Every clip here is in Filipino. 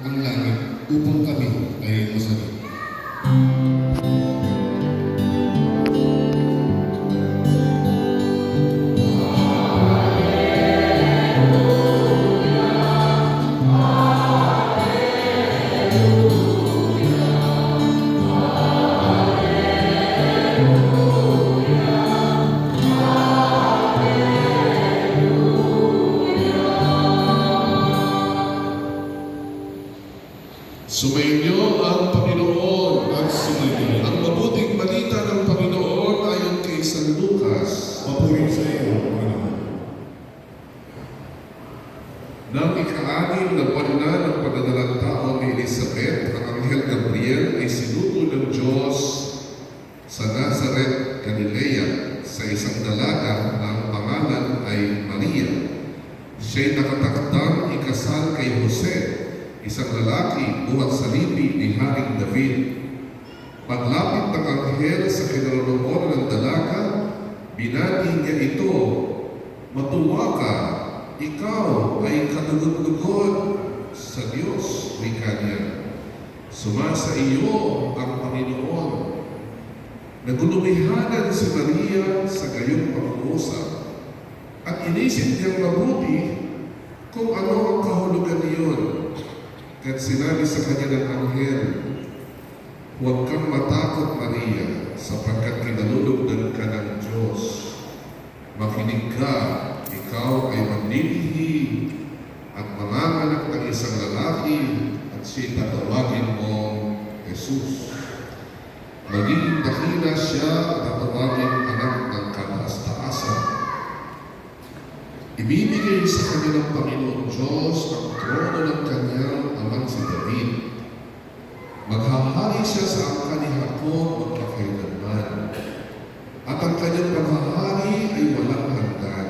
ang langit upang kami ay masagot. Sumainyo ang Panginoon at sumainyo. Ang mabuting balita ng Panginoon ayon kay San Lucas. Papuri sa iyo, Panginoon. Nang ika-anim na buwan na ng pagdadalang tao ni Elizabeth, ang Anghel Gabriel ay sinugo ng Diyos sa Nazareth, Galilea, sa isang dalaga na ang pangalan ay Maria. Siya'y nakatakdang ikasal kay Jose isang lalaki buhat sa lipi ni Haring David. Paglapit ng anghel sa kinaroroonan ng dalaga, binati niya ito, Matuwa ka, ikaw ay kadugod-dugod sa Diyos, wika niya. Sumasa iyo ang Panginoon. Nagulumihanan si Maria sa gayong pag-uusap at inisip niyang mabuti kung ano ang kahulugan niyon. At sinabi sa kanya ng anghel, Huwag kang matakot, Maria, sapagkat kinalulugdan ka ng Diyos. Makinig ka, ikaw ay maglilihi at manganganak ng isang lalaki at siya tatawagin mo Jesus. Magiging dakila siya at tatawagin anak Ibibigay sa kanya ng Panginoon Diyos ang trono ng kanyang amang si David. Maghahari siya sa angka ni Jacob magpakailanman. At ang kanyang paghahari ay walang hanggan.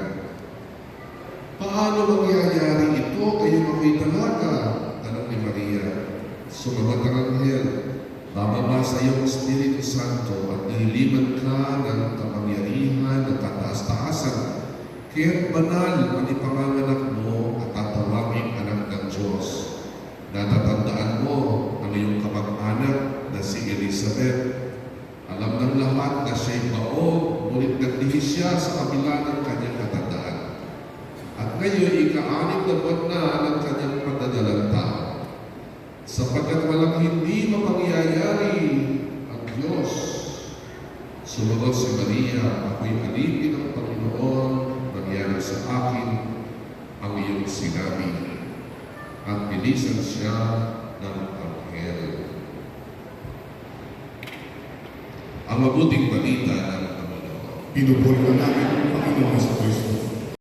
Paano mangyayari ito kayo ako'y dalaga? Tanong ni Maria. Sumagot ang anghel, Bababa sa iyong Espiritu Santo at nililiman ka ng kapangyarihan ng. Kaya't banal ang ipanganganak mo at tatawagin anak ng Diyos. Natatandaan mo ang iyong kamag-anak na si Elizabeth. Alam ng lahat na siya'y baog, ngunit naglihis siya sa kabila ng kanyang katandaan. At ngayon, ika-anim na buwan na ng kanyang padadalang tao. Sapagkat walang hindi mapangyayari ang Diyos. Sumagot si Maria, ako'y alipin ng Panginoon, nangyari sa akin ang iyong sinabi. At bilisan siya ng anghel. Ang mabuting balita ng Panginoon. Pinupuri ka namin, Panginoon sa Kristo.